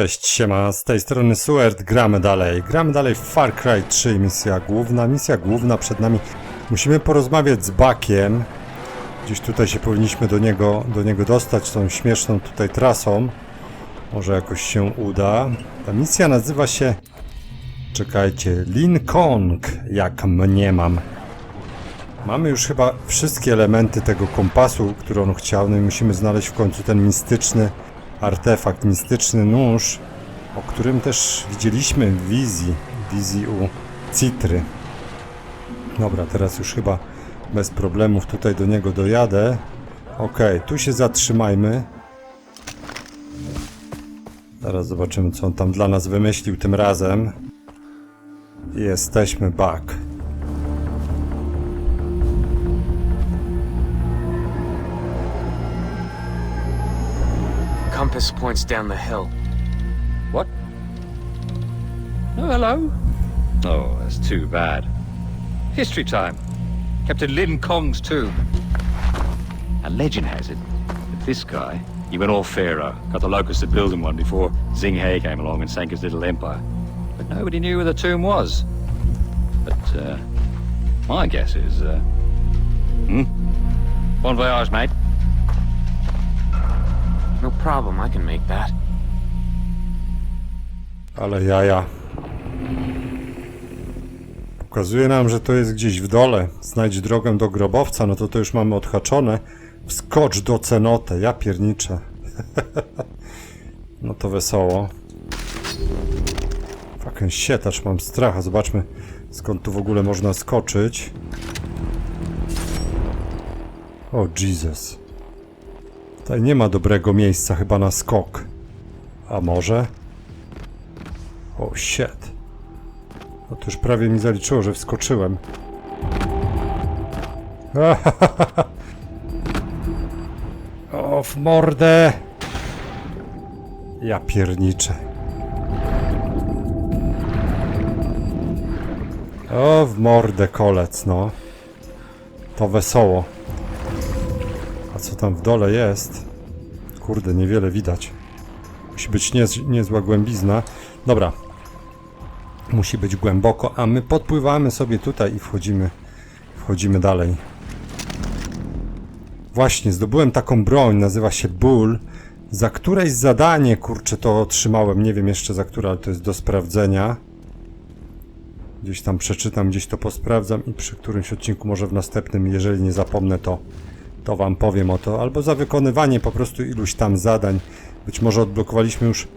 Cześć, siema, z tej strony Suert, gramy dalej. Gramy dalej w Far Cry 3, misja główna, misja główna przed nami. Musimy porozmawiać z Bakiem. Gdzieś tutaj się powinniśmy do niego, do niego dostać, tą śmieszną tutaj trasą. Może jakoś się uda. Ta misja nazywa się... Czekajcie, Lincoln, jak mniemam. Mamy już chyba wszystkie elementy tego kompasu, który on chciał, no i musimy znaleźć w końcu ten mistyczny artefakt, mistyczny nóż, o którym też widzieliśmy w wizji, wizji u Citry. Dobra, teraz już chyba bez problemów tutaj do niego dojadę. Okej, tu się zatrzymajmy. Zaraz zobaczymy, co on tam dla nas wymyślił tym razem. Jesteśmy back. Compass points down the hill. What? Oh, hello. Oh, that's too bad. History time. Captain Lin Kong's tomb. A legend has it that this guy, he went all pharaoh, got the locusts to build him one before Zing He came along and sank his little empire. But nobody knew where the tomb was. But, uh, my guess is, uh, hmm? Bon voyage, mate. No problem, I can make that. Ale jaja. Pokazuje nam, że to jest gdzieś w dole. Znajdź drogę do grobowca, no to to już mamy odhaczone. Wskocz do cenoty, ja pierniczę. no to wesoło. Fucking shit, aż mam stracha. Zobaczmy, skąd tu w ogóle można skoczyć. O Jesus. Tutaj nie ma dobrego miejsca chyba na skok. A może? O shit. No prawie mi zaliczyło, że wskoczyłem. O, w mordę! Ja pierniczę. O, w mordę kolec, no. To wesoło. Co tam w dole jest? Kurde, niewiele widać. Musi być niez, niezła głębizna. Dobra. Musi być głęboko, a my podpływamy sobie tutaj i wchodzimy. Wchodzimy dalej. Właśnie, zdobyłem taką broń, nazywa się Bull. Za któreś zadanie, kurczę, to otrzymałem. Nie wiem jeszcze za które, ale to jest do sprawdzenia. Gdzieś tam przeczytam, gdzieś to posprawdzam i przy którymś odcinku, może w następnym, jeżeli nie zapomnę, to, to wam powiem o to. Albo za wykonywanie po prostu iluś tam zadań. Być może odblokowaliśmy już,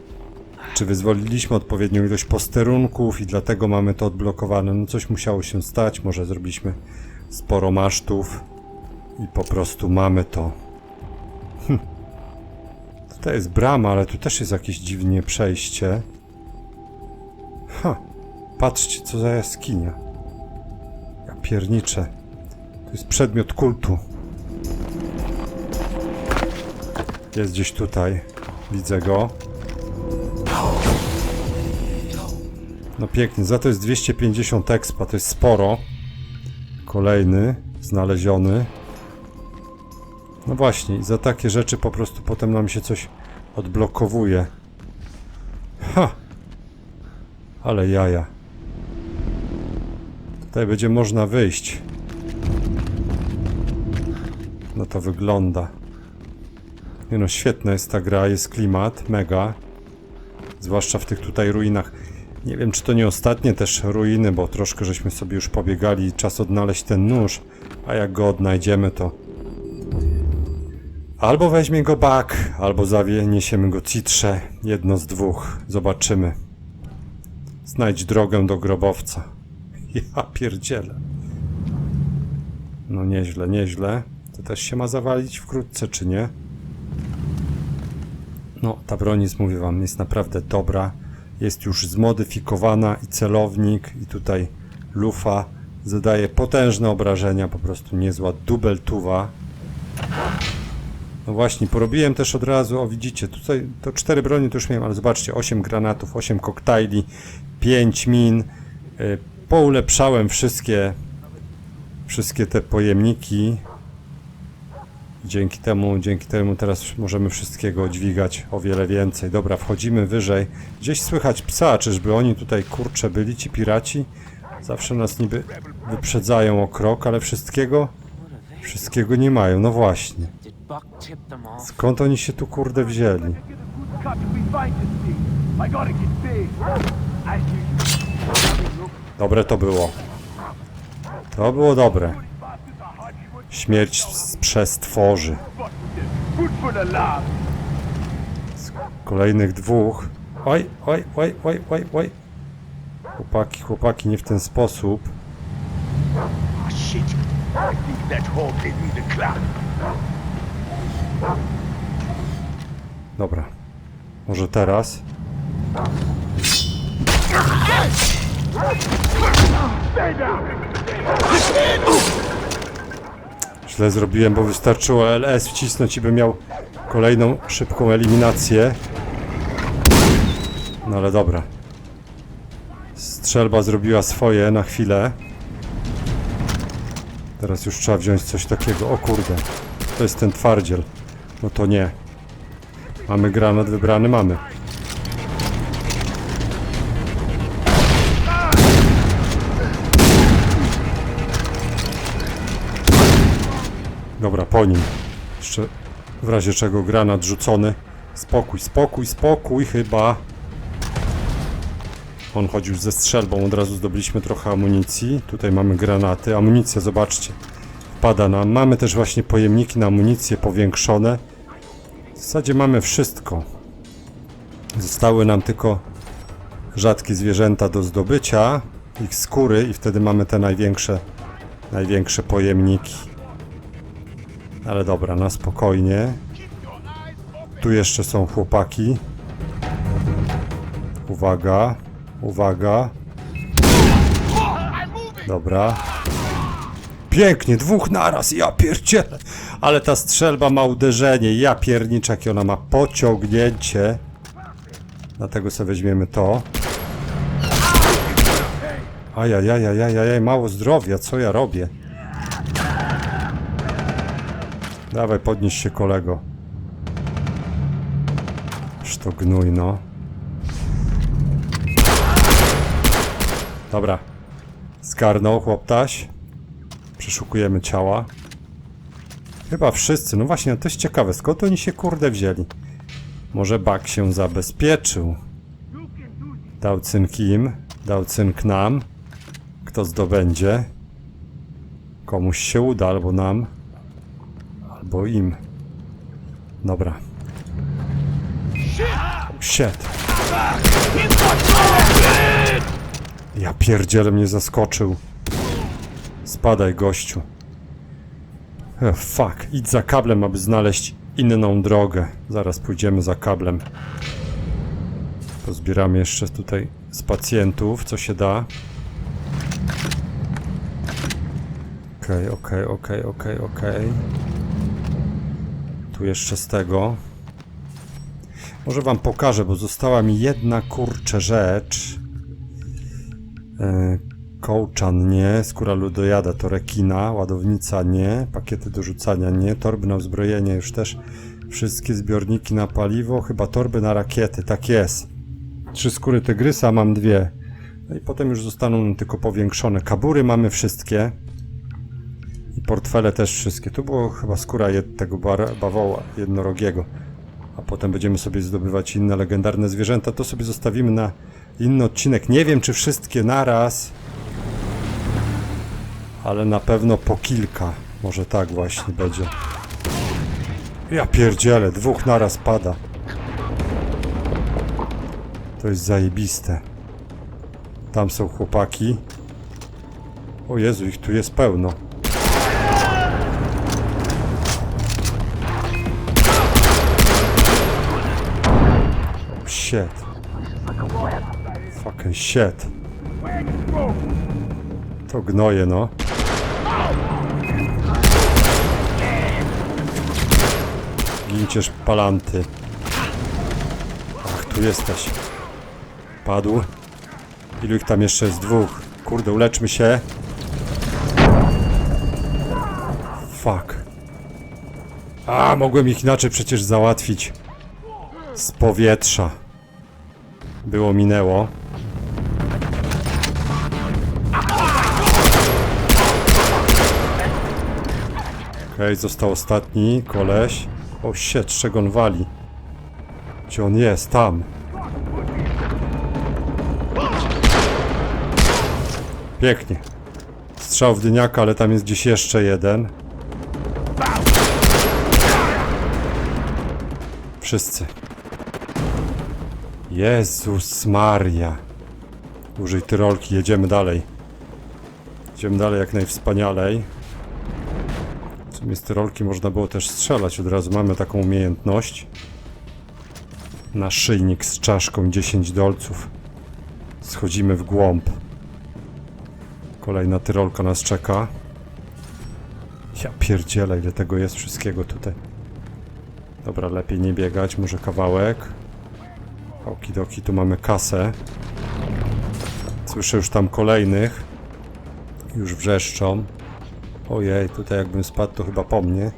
czy wyzwoliliśmy odpowiednią ilość posterunków i dlatego mamy to odblokowane. No coś musiało się stać, może zrobiliśmy sporo masztów i po prostu mamy to. Hm. Tutaj jest brama, ale tu też jest jakieś dziwnie przejście. Ha, patrzcie co za jaskinia. Ja pierniczę. To jest przedmiot kultu. Jest gdzieś tutaj. Widzę go. No pięknie, za to jest 250 expa, to jest sporo. Kolejny znaleziony. No właśnie, za takie rzeczy po prostu potem nam się coś odblokowuje. Ha! Ale jaja. Tutaj będzie można wyjść. No to wygląda. Nie no, świetna jest ta gra, jest klimat, mega. Zwłaszcza w tych tutaj ruinach. Nie wiem, czy to nie ostatnie też ruiny, bo troszkę żeśmy sobie już pobiegali. Czas odnaleźć ten nóż, a jak go odnajdziemy, to albo weźmie go back, albo zawie, niesiemy go citrze. Jedno z dwóch. Zobaczymy. Znajdź drogę do grobowca. Ja pierdzielę. No nieźle, nieźle. To też się ma zawalić wkrótce, czy nie? No, ta broń jest, mówię wam, jest naprawdę dobra. Jest już zmodyfikowana i celownik, i tutaj lufa zadaje potężne obrażenia, po prostu niezła dubeltuwa. No właśnie, porobiłem też od razu, o widzicie, tutaj to cztery broni to już miałem, ale zobaczcie, 8 granatów, 8 koktajli, 5 min. Y, Poulepszałem wszystkie wszystkie te pojemniki Dzięki temu, dzięki temu teraz możemy wszystkiego dźwigać o wiele więcej. Dobra, wchodzimy wyżej. Gdzieś słychać psa, czyżby oni tutaj kurcze byli, ci piraci? Zawsze nas niby wyprzedzają o krok, ale wszystkiego, wszystkiego nie mają. No właśnie. Skąd oni się tu kurde wzięli? Dobre to było. To było dobre. Śmierć z przestworzy. Lab. Kolejnych dwóch. Oj, oj, oj, oj, oj, oj. Chłopaki, chłopaki, nie w ten sposób. Dobra. Może teraz? Stay down. Źle zrobiłem, bo wystarczyło LS wcisnąć i bym miał kolejną szybką eliminację. No ale dobra. Strzelba zrobiła swoje na chwilę. Teraz już trzeba wziąć coś takiego. O kurde. To jest ten twardziel. No to nie. Mamy granat wybrany? Mamy. Po nim. Jeszcze w razie czego granat rzucony. Spokój, spokój, spokój chyba. On chodził ze strzelbą, od razu zdobyliśmy trochę amunicji. Tutaj mamy granaty. Amunicja, zobaczcie. Wpada nam. Mamy też właśnie pojemniki na amunicję powiększone. W zasadzie mamy wszystko. Zostały nam tylko rzadkie zwierzęta do zdobycia. Ich skóry i wtedy mamy te największe, największe pojemniki. Ale dobra, na spokojnie. Tu jeszcze są chłopaki. Uwaga, uwaga. Dobra. Pięknie, dwóch naraz, ja pierdzielę. Ale ta strzelba ma uderzenie, ja pierniczak, i ona ma pociągnięcie. Dlatego sobie weźmiemy to. Ajajajajajaj, mało zdrowia, co ja robię? Dawaj, podnieś się kolego. Aż to gnój, no. Dobra. Zgarnął chłoptaś. Przeszukujemy ciała. Chyba wszyscy. No właśnie, no to jest ciekawe. Skąd oni się kurde wzięli? Może Bak się zabezpieczył. Dał cynk im. Dał cynk nam. Kto zdobędzie? Komuś się uda, albo nam. Albo im. Dobra. Shit. Ja pierdzielę mnie zaskoczył. Spadaj, gościu. E, fuck, idź za kablem, aby znaleźć inną drogę. Zaraz pójdziemy za kablem. Pozbieramy jeszcze tutaj z pacjentów, co się da. Okej, okej, okej, okej, okej. Jeszcze z tego. Może wam pokażę, bo została mi jedna kurcze rzecz. E, kołczan nie, skóra ludojada to rekina, ładownica nie, pakiety do rzucania nie, torby na uzbrojenie już też, wszystkie zbiorniki na paliwo, chyba torby na rakiety, tak jest. Trzy skóry tygrysa, mam dwie. No i potem już zostaną tylko powiększone. Kabury mamy wszystkie. Portfele też wszystkie. Tu było chyba skóra tego bar- bawoła jednorogiego. A potem będziemy sobie zdobywać inne legendarne zwierzęta. To sobie zostawimy na inny odcinek. Nie wiem, czy wszystkie naraz. Ale na pewno po kilka. Może tak właśnie będzie. Ja pierdzielę, dwóch naraz pada. To jest zajebiste. Tam są chłopaki. O Jezu, ich tu jest pełno. Shit. Fucking shit. To gnoje, no. Gincież palanty. Ach, tu jesteś. Padł. Ilu ich tam jeszcze jest? Dwóch. Kurde, uleczmy się. Fuck. A, mogłem ich inaczej przecież załatwić. Z powietrza. Było minęło. Okej, został ostatni koleś. O shit, czego on wali? Gdzie on jest? Tam. Pięknie. Strzał w dyniaka, ale tam jest gdzieś jeszcze jeden. Wszyscy. Jezus Maria. Użyj tyrolki, jedziemy dalej. Jedziemy dalej jak najwspanialej. W sumie z tyrolki można było też strzelać, od razu mamy taką umiejętność. Naszyjnik z czaszką 10 dolców. Schodzimy w głąb. Kolejna tyrolka nas czeka. Ja pierdzielę, ile tego jest wszystkiego tutaj. Dobra, lepiej nie biegać, może kawałek. Okidoki, tu mamy kasę. Słyszę już tam kolejnych. Już wrzeszczą. Ojej, tutaj jakbym spadł, to chyba po mnie.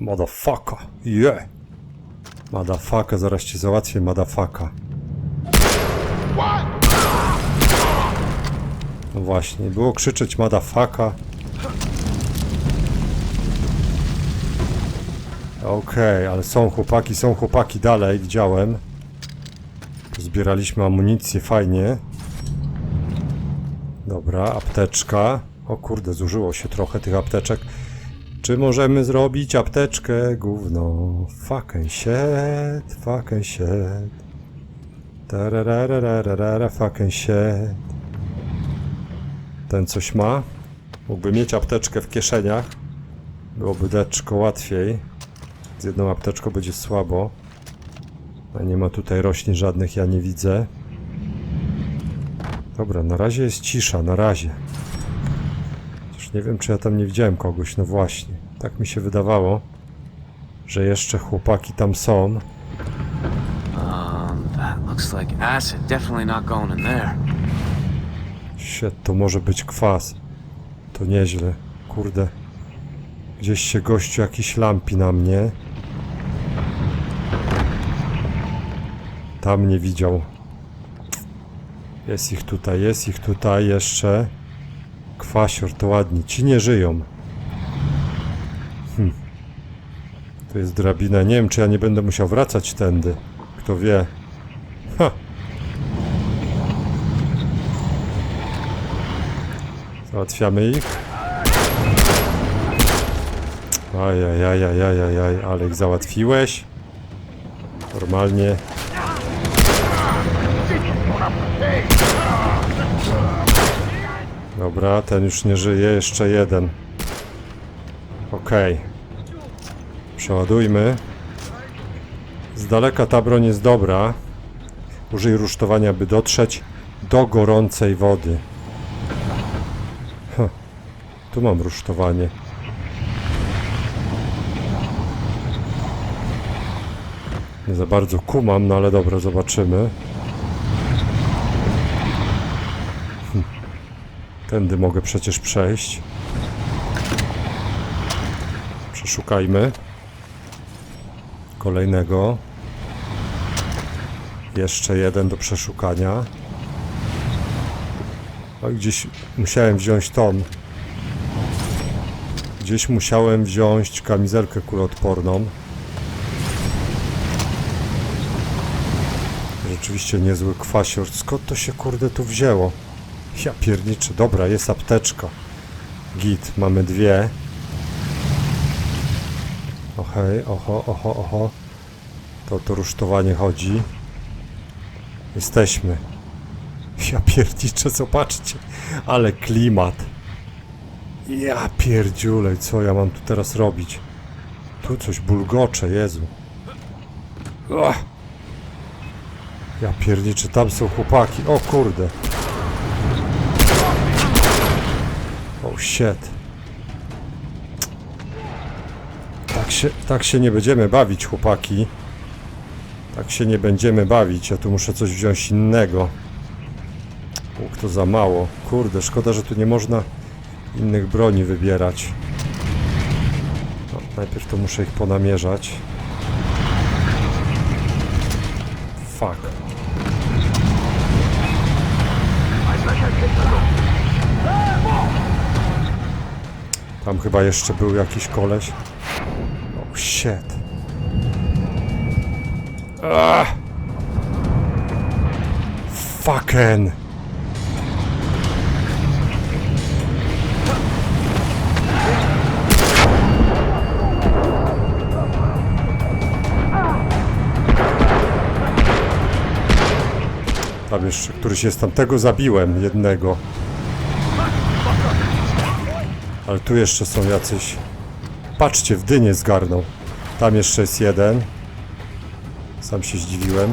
Motherfucker. Yeah. Motherfucker, zaraz cię załatwię, motherfucker. No właśnie, było krzyczeć motherfucker. Okej, ale są chłopaki, są chłopaki dalej, widziałem. Zbieraliśmy amunicję, fajnie. Dobra, apteczka. O kurde, zużyło się trochę tych apteczek. Czy możemy zrobić apteczkę? Gówno. Fucking shit, fucking shit. Tarararararara, fucking shit. Ten coś ma? Mógłby mieć apteczkę w kieszeniach. Byłoby deczko łatwiej. Jedną apteczką będzie słabo. A nie ma tutaj roślin żadnych, ja nie widzę. Dobra, na razie jest cisza, na razie. Chociaż nie wiem, czy ja tam nie widziałem kogoś, no właśnie. Tak mi się wydawało, że jeszcze chłopaki tam są. Um, looks like acid. Definitely not going in there. Shit, to może być kwas. To nieźle. Kurde. Gdzieś się gościu jakiś lampi na mnie. Tam nie widział. Jest ich tutaj, jest ich tutaj jeszcze. Kwasior, to ładnie. Ci nie żyją. Hm. To jest drabina. Nie wiem, czy ja nie będę musiał wracać tędy. Kto wie. Ha! Załatwiamy ich. Ajajajajajajaj, ale ich załatwiłeś. Normalnie. Dobra, ten już nie żyje, jeszcze jeden. Okej. Przeładujmy. Z daleka ta broń jest dobra. Użyj rusztowania, by dotrzeć do gorącej wody. Tu mam rusztowanie. Nie za bardzo kumam, no ale dobra, zobaczymy. Tędy mogę przecież przejść. Przeszukajmy. Kolejnego. Jeszcze jeden do przeszukania. O, gdzieś musiałem wziąć ton. Gdzieś musiałem wziąć kamizelkę kuloodporną. Rzeczywiście niezły kwasior. Skąd to się kurde tu wzięło? Ja pierniczy. Dobra, jest apteczka. Git, mamy dwie. Okej, oho, oho, oho. To to rusztowanie chodzi. Jesteśmy. Ja pierniczę, zobaczcie. Ale klimat. Ja pierdziulej, co ja mam tu teraz robić? Tu coś bulgocze, Jezu. Ach. Ja pierniczę, tam są chłopaki. O kurde. Oh shit. Tak się, tak się nie będziemy bawić, chłopaki. Tak się nie będziemy bawić. Ja tu muszę coś wziąć innego. Uch, to za mało. Kurde, szkoda, że tu nie można innych broni wybierać. No, najpierw to muszę ich ponamierzać. Tam chyba jeszcze był jakiś koleś. Oh shit. Ah! Fucking. Tam jeszcze któryś jest tam. Tego zabiłem, jednego. Ale tu jeszcze są jacyś. Patrzcie, w dynie zgarnął. Tam jeszcze jest jeden. Sam się zdziwiłem.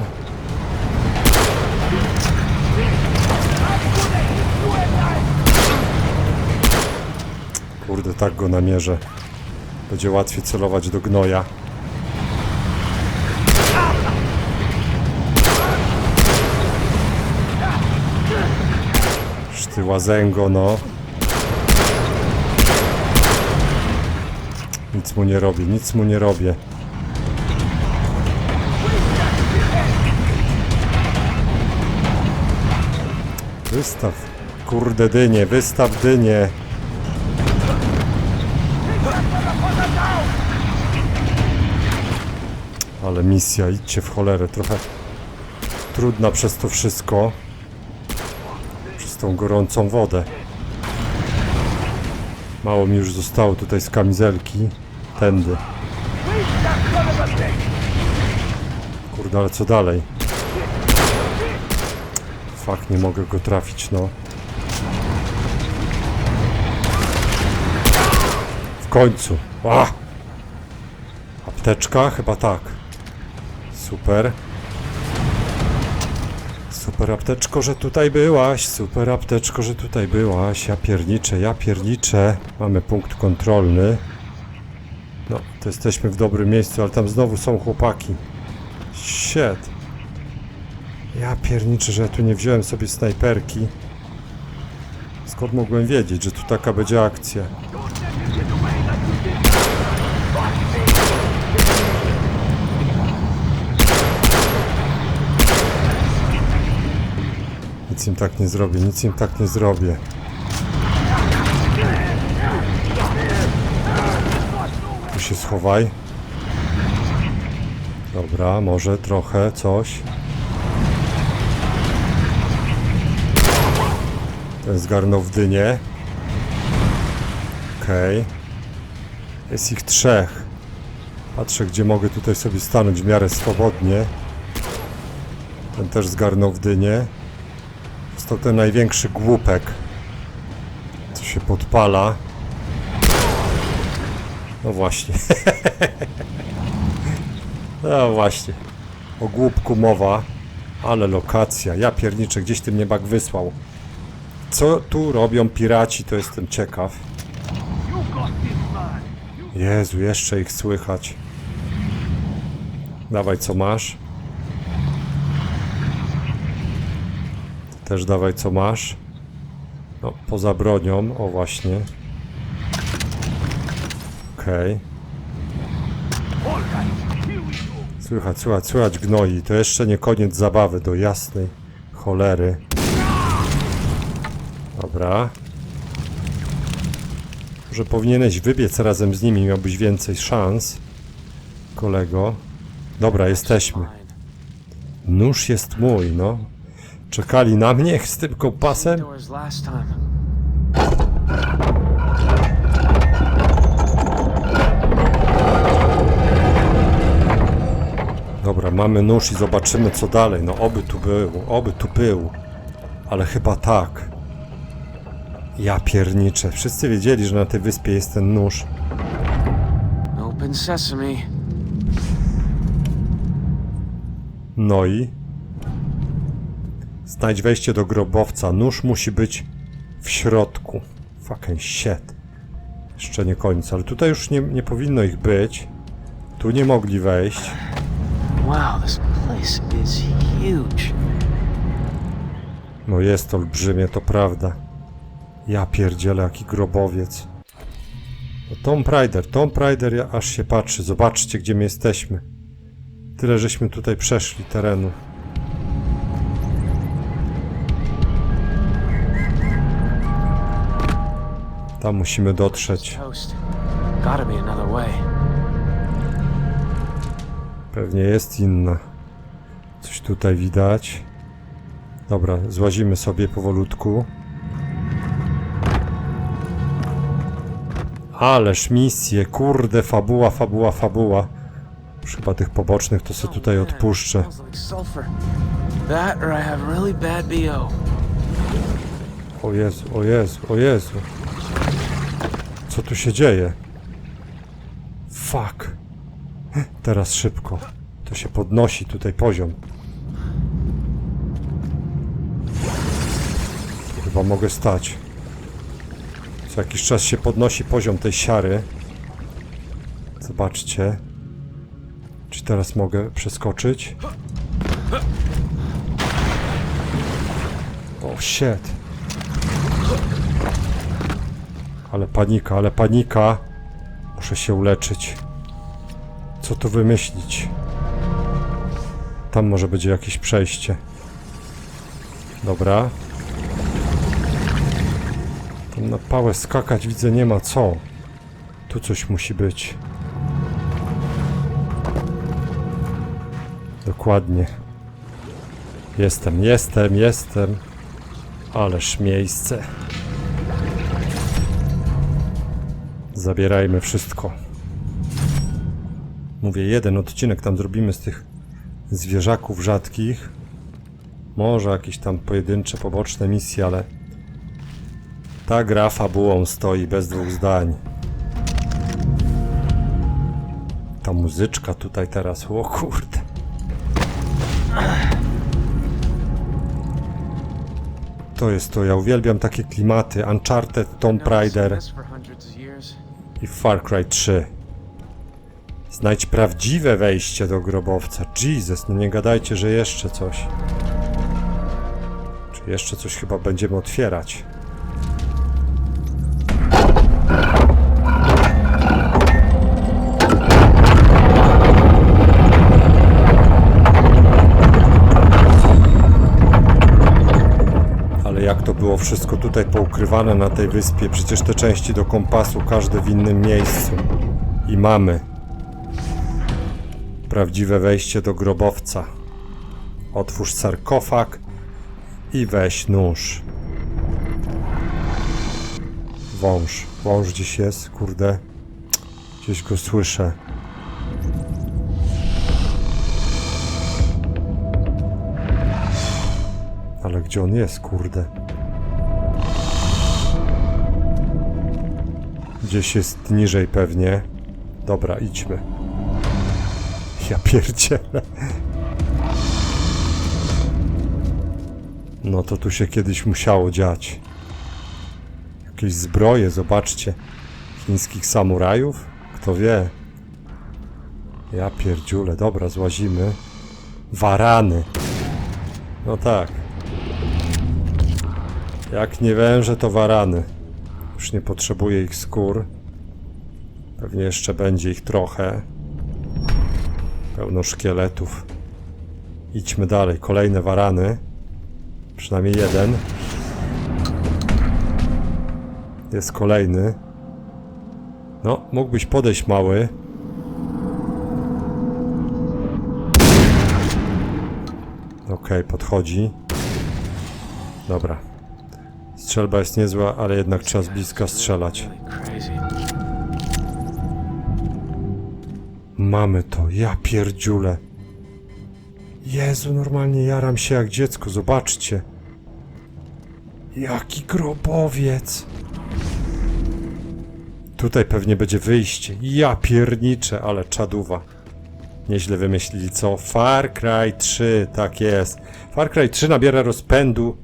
Kurde, tak go namierzę. Będzie łatwiej celować do gnoja. Szty łazęgo, no. Nic mu nie robię, nic mu nie robię. Wystaw, kurde dynie, wystaw dynie. Ale misja, idźcie w cholerę, trochę trudna przez to wszystko. Przez tą gorącą wodę. Mało mi już zostało tutaj z kamizelki. Tędy. Kurde, ale co dalej? Fak, nie mogę go trafić, no. W końcu. A! Apteczka? Chyba tak. Super. Super apteczko, że tutaj byłaś. Super apteczko, że tutaj byłaś. Ja pierniczę, ja pierniczę. Mamy punkt kontrolny. To jesteśmy w dobrym miejscu, ale tam znowu są chłopaki. Shit. Ja pierniczę, że ja tu nie wziąłem sobie snajperki. Skąd mogłem wiedzieć, że tu taka będzie akcja? Nic im tak nie zrobię, nic im tak nie zrobię. Się schowaj. Dobra, może trochę coś. Ten zgarnął w dynie. Okej. Jest ich trzech. Patrzę, gdzie mogę tutaj sobie stanąć w miarę swobodnie. Ten też zgarnął w dynie. Ten największy głupek. Co się podpala. No właśnie. no właśnie. O głupku mowa. Ale lokacja. Ja pierniczę, gdzieś tym niebak wysłał. Co tu robią piraci, to jestem ciekaw. Jezu, jeszcze ich słychać. Dawaj, co masz? Też dawaj, co masz. No, poza bronią, o właśnie. Okej. Słychać, słychać, słychać gnoi. To jeszcze nie koniec zabawy, do jasnej cholery. Dobra. Może powinieneś wybiec razem z nimi, miałbyś więcej szans. Kolego. Dobra, jesteśmy. Nóż jest mój, no. Czekali na mnie z tym kompasem. Dobra, mamy nóż i zobaczymy co dalej. No oby tu był, oby tu był. Ale chyba tak. Ja pierniczę. Wszyscy wiedzieli, że na tej wyspie jest ten nóż. Open sesame. No i? Znajdź wejście do grobowca. Nóż musi być w środku. Fucking shit. Jeszcze nie koniec, ale tutaj już nie, nie powinno ich być. Tu nie mogli wejść. Wow, this place is huge. No jest olbrzymie, to prawda. Ja pierdzielę, jaki grobowiec. No Tom Raider, Tom ja aż się patrzy. Zobaczcie, gdzie my jesteśmy. Tyle, żeśmy tutaj przeszli terenu. Tam musimy dotrzeć. Gotta be another way. Pewnie jest inna. Coś tutaj widać. Dobra, złazimy sobie powolutku. Ależ misje, kurde, fabuła, fabuła, fabuła. Już chyba tych pobocznych to sobie tutaj odpuszczę. O Jezu, o Jezu, o Jezu. Co tu się dzieje? Fuck. Teraz szybko. To się podnosi tutaj poziom. Chyba mogę stać. Co jakiś czas się podnosi poziom tej siary. Zobaczcie. Czy teraz mogę przeskoczyć? O shit. Ale panika, ale panika. Muszę się uleczyć. Co tu wymyślić? Tam może będzie jakieś przejście. Dobra. Tam na pałę skakać widzę nie ma co. Tu coś musi być. Dokładnie. Jestem, jestem, jestem. Ależ miejsce. Zabierajmy wszystko. Mówię, jeden odcinek tam zrobimy z tych zwierzaków rzadkich. Może jakieś tam pojedyncze, poboczne misje, ale ta gra fabułą stoi bez dwóch zdań. Ta muzyczka tutaj teraz, o kurde. To jest to, ja uwielbiam takie klimaty. Uncharted, Tomb Raider i Far Cry 3. Znajdź prawdziwe wejście do grobowca. Jesus, no nie gadajcie, że jeszcze coś. Czy jeszcze coś chyba będziemy otwierać? Jak to było wszystko tutaj poukrywane na tej wyspie? Przecież te części do kompasu, każde w innym miejscu. I mamy prawdziwe wejście do grobowca. Otwórz sarkofag i weź nóż. Wąż. Wąż gdzieś jest, kurde. Gdzieś go słyszę. Ale gdzie on jest, kurde? Gdzieś jest niżej pewnie. Dobra, idźmy. Ja pierdzielę. No to tu się kiedyś musiało dziać. Jakieś zbroje, zobaczcie. Chińskich samurajów? Kto wie? Ja pierdziule, dobra, złazimy. Warany. No tak. Jak nie węże, to warany. Już nie potrzebuję ich skór. Pewnie jeszcze będzie ich trochę. Pełno szkieletów. Idźmy dalej. Kolejne warany. Przynajmniej jeden. Jest kolejny. No, mógłbyś podejść mały. Okej, podchodzi. Dobra. Strzelba jest niezła, ale jednak trzeba z bliska strzelać. Mamy to, ja pierdziule. Jezu, normalnie jaram się jak dziecko, zobaczcie. Jaki grobowiec. Tutaj pewnie będzie wyjście. Ja pierniczę, ale czaduwa. Nieźle wymyślili, co? Far Cry 3, tak jest. Far Cry 3 nabiera rozpędu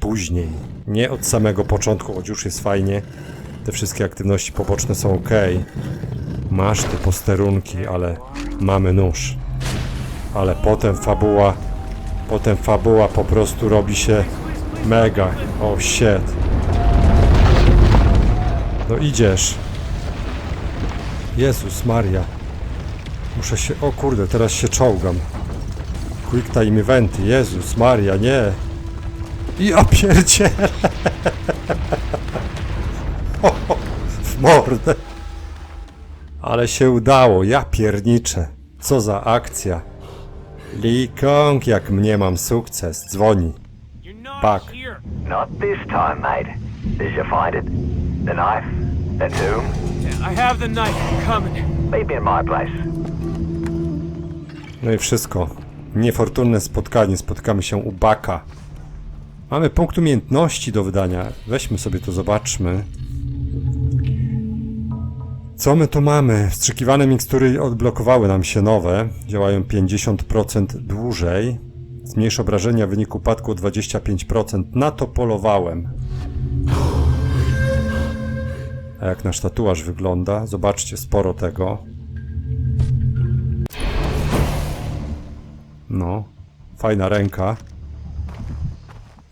później. Nie od samego początku, choć już jest fajnie. Te wszystkie aktywności poboczne są ok. Masz te posterunki, ale mamy nóż. Ale potem fabuła, potem fabuła po prostu robi się mega. Oh shit. No idziesz. Jezus Maria. Muszę się... O kurde, teraz się czołgam. Quick time eventy. Jezus Maria, nie. I opierdzielę. W mordę. Ale się udało, ja pierniczę. Co za akcja. Lee Kong, jak mnie mam sukces. Dzwoni. You're not this time, mate. Did you find it? The knife? The tomb? I have the knife. Coming. Me in my place. No i wszystko. Niefortunne spotkanie. Spotkamy się u Baka. Mamy punkt umiejętności do wydania. Weźmy sobie to, zobaczmy. Co my tu mamy? Wstrzykiwane mikstury odblokowały nam się nowe. Działają 50% dłużej. Zmniejsz obrażenia w wyniku upadku o 25%. Na to polowałem. A jak nasz tatuaż wygląda? Zobaczcie, sporo tego. No, fajna ręka.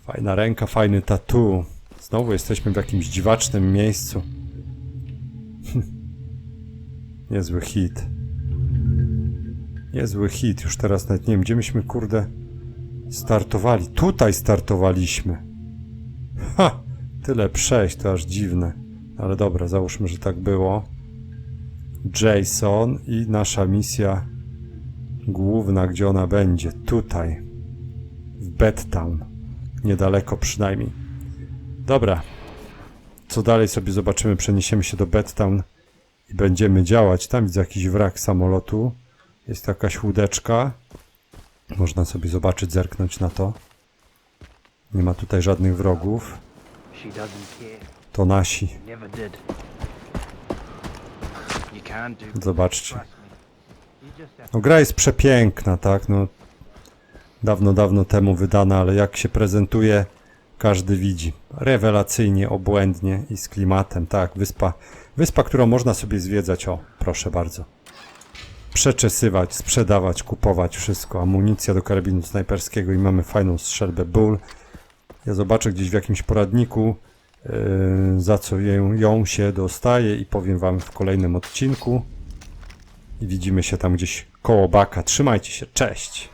Fajna ręka, fajny tattoo. Znowu jesteśmy w jakimś dziwacznym miejscu. Niezły hit. Niezły hit. Już teraz nawet nie wiem, gdzie myśmy, kurde, startowali. Tutaj startowaliśmy. Ha! Tyle przejść, to aż dziwne. Ale dobra, załóżmy, że tak było. Jason i nasza misja główna, gdzie ona będzie. Tutaj. W Bedtown. Niedaleko przynajmniej. Dobra. Co dalej sobie zobaczymy. Przeniesiemy się do Bedtown będziemy działać. Tam widzę jakiś wrak samolotu. Jest jakaś łódeczka. Można sobie zobaczyć, zerknąć na to. Nie ma tutaj żadnych wrogów. To nasi. Zobaczcie. No gra jest przepiękna, tak? No, dawno, dawno temu wydana, ale jak się prezentuje, każdy widzi. Rewelacyjnie, obłędnie i z klimatem, tak? Wyspa, wyspa, którą można sobie zwiedzać, o, proszę bardzo. Przeczesywać, sprzedawać, kupować wszystko. Amunicja do karabinu snajperskiego i mamy fajną strzelbę Bull. Ja zobaczę gdzieś w jakimś poradniku, yy, za co ją, ją się dostaje i powiem wam w kolejnym odcinku. I widzimy się tam gdzieś koło baka. Trzymajcie się, cześć!